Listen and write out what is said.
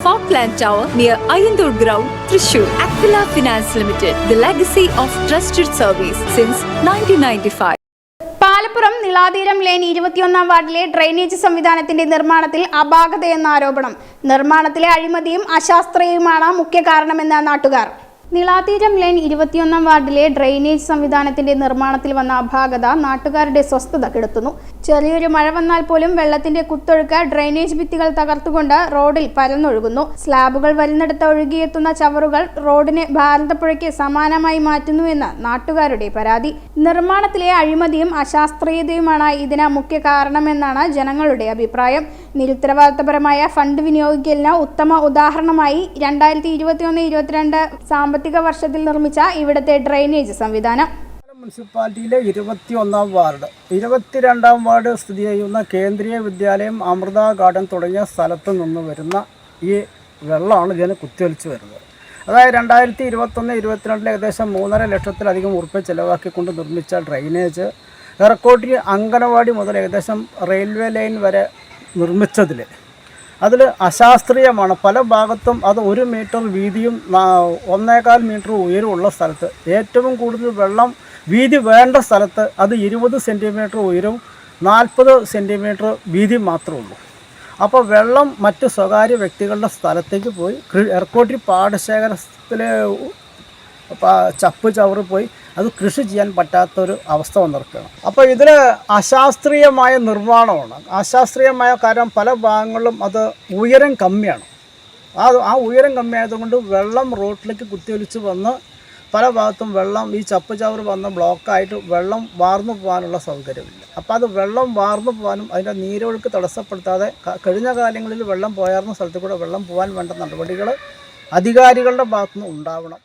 Falkland Tower near Ayandur Ground, Trishur. Aquila Finance Limited, the legacy of trusted service since 1995. Palappuram Nilatheeram line ഇരുപത്തിയൊന്നാം വാർഡിലെ drainage സംവിധാനത്തിന്റെ നിർമ്മാണത്തിൽ അപാകതയെന്ന ആരോപണം നിർമ്മാണത്തിലെ അഴിമതിയും അശാസ്ത്രീയവുമാണ് മുഖ്യ കാരണമെന്ന് നാട്ടുകാർ നിളാതീരം ലൈൻ ഇരുപത്തിയൊന്നാം വാർഡിലെ ഡ്രെയിനേജ് സംവിധാനത്തിന്റെ നിർമ്മാണത്തിൽ വന്ന അപാകത നാട്ടുകാരുടെ സ്വസ്ഥത കെടുത്തുന്നു. ചെറിയൊരു മഴ വന്നാൽ പോലും വെള്ളത്തിന്റെ കുത്തൊഴുക്ക് ഡ്രെയിനേജ് ഭിത്തികൾ തകർത്തുകൊണ്ട് റോഡിൽ പരന്നൊഴുകുന്നു. സ്ലാബുകൾ വരുന്നിടത്ത് ഒഴുകിയെത്തുന്ന ചവറുകൾ റോഡിനെ ഭാരതപ്പുഴയ്ക്ക് സമാനമായി മാറ്റുന്നുവെന്ന് നാട്ടുകാരുടെ പരാതി. നിർമ്മാണത്തിലെ അഴിമതിയും അശാസ്ത്രീയതയുമാണ് ഇതിന് മുഖ്യ കാരണമെന്നാണ് ജനങ്ങളുടെ അഭിപ്രായം. നിരുത്തരവാദിത്തപരമായ ഫണ്ട് വിനിയോഗിക്കലിന് ഉത്തമ ഉദാഹരണമായി രണ്ടായിരത്തി ഇരുപത്തിയൊന്ന് ഇരുപത്തിരണ്ട് സാമ്പത്തിക വർഷത്തിൽ നിർമ്മിച്ച ഇവിടത്തെ ഡ്രെയിനേജ് സംവിധാനം. മുനിസിപ്പാലിറ്റിയിലെ ഇരുപത്തി ഒന്നാം വാർഡ്. ഇരുപത്തിരണ്ടാം വാർഡ് സ്ഥിതി ചെയ്യുന്ന കേന്ദ്രീയ വിദ്യാലയം അമൃത ഗാർഡൻ തുടങ്ങിയ സ്ഥലത്ത് നിന്ന് വരുന്ന ഈ വെള്ളമാണ് ഇതിനെ കുത്തിയൊലിച്ച് വരുന്നത്. അതായത് രണ്ടായിരത്തി ഇരുപത്തൊന്ന് ഇരുപത്തിരണ്ടിൽ ഏകദേശം മൂന്നര ലക്ഷത്തിലധികം ഉറുപ്പ് ചിലവാക്കിക്കൊണ്ട് നിർമ്മിച്ച ഡ്രെയിനേജ് എയർക്കോട്ടി അങ്കനവാടി മുതൽ ഏകദേശം റെയിൽവേ ലൈൻ വരെ നിർമ്മിച്ചതിൽ അതിൽ അശാസ്ത്രീയമാണ്. പല ഭാഗത്തും അത് ഒരു മീറ്റർ വീതിയും ഒന്നേകാൽ മീറ്റർ ഉയരമുള്ള സ്ഥലത്ത്. ഏറ്റവും കൂടുതൽ വെള്ളം വീതി വേണ്ട സ്ഥലത്ത് അത് ഇരുപത് സെന്റിമീറ്റർ ഉയരവും നാൽപ്പത് സെന്റിമീറ്റർ വീതി മാത്രമേ ഉള്ളൂ. അപ്പോൾ വെള്ളം മറ്റ് സ്വകാര്യ വ്യക്തികളുടെ സ്ഥലത്തേക്ക് പോയി എർക്കോട്ടി എർക്കോട്ടി പാടശേഖരത്തിലെ ആ ചപ്പ് ചവറ് പോയി അത് കൃഷി ചെയ്യാൻ പറ്റാത്തൊരു അവസ്ഥ വന്നിരിക്കുകയാണ്. അപ്പോൾ ഇതിൽ അശാസ്ത്രീയമായ നിർമ്മാണമാണ്. അശാസ്ത്രീയമായ കാരണം പല ഭാഗങ്ങളിലും അത് ഉയരം കമ്മിയാണ്. ആ ആ ഉയരം കമ്മിയായതുകൊണ്ട് വെള്ളം റോട്ടിലേക്ക് കുത്തിയൊലിച്ച് വന്ന് പല ഭാഗത്തും വെള്ളം ഈ ചപ്പ് ചവറ് വന്ന് ബ്ലോക്കായിട്ട് വെള്ളം വാർന്നു പോകാനുള്ള സൗകര്യമില്ല. അപ്പോൾ അത് വെള്ളം വാർന്നു പോകാനും അതിന്റെ നീരൊഴുക്ക് തടസ്സപ്പെടുത്താതെ കഴിഞ്ഞ കാലങ്ങളിൽ വെള്ളം പോയാർന്ന സ്ഥലത്തു കൂടെ വെള്ളം പോകാൻ വേണ്ട നടപടികൾ അധികാരികളുടെ ഭാഗത്തുനിന്ന് ഉണ്ടാവണം.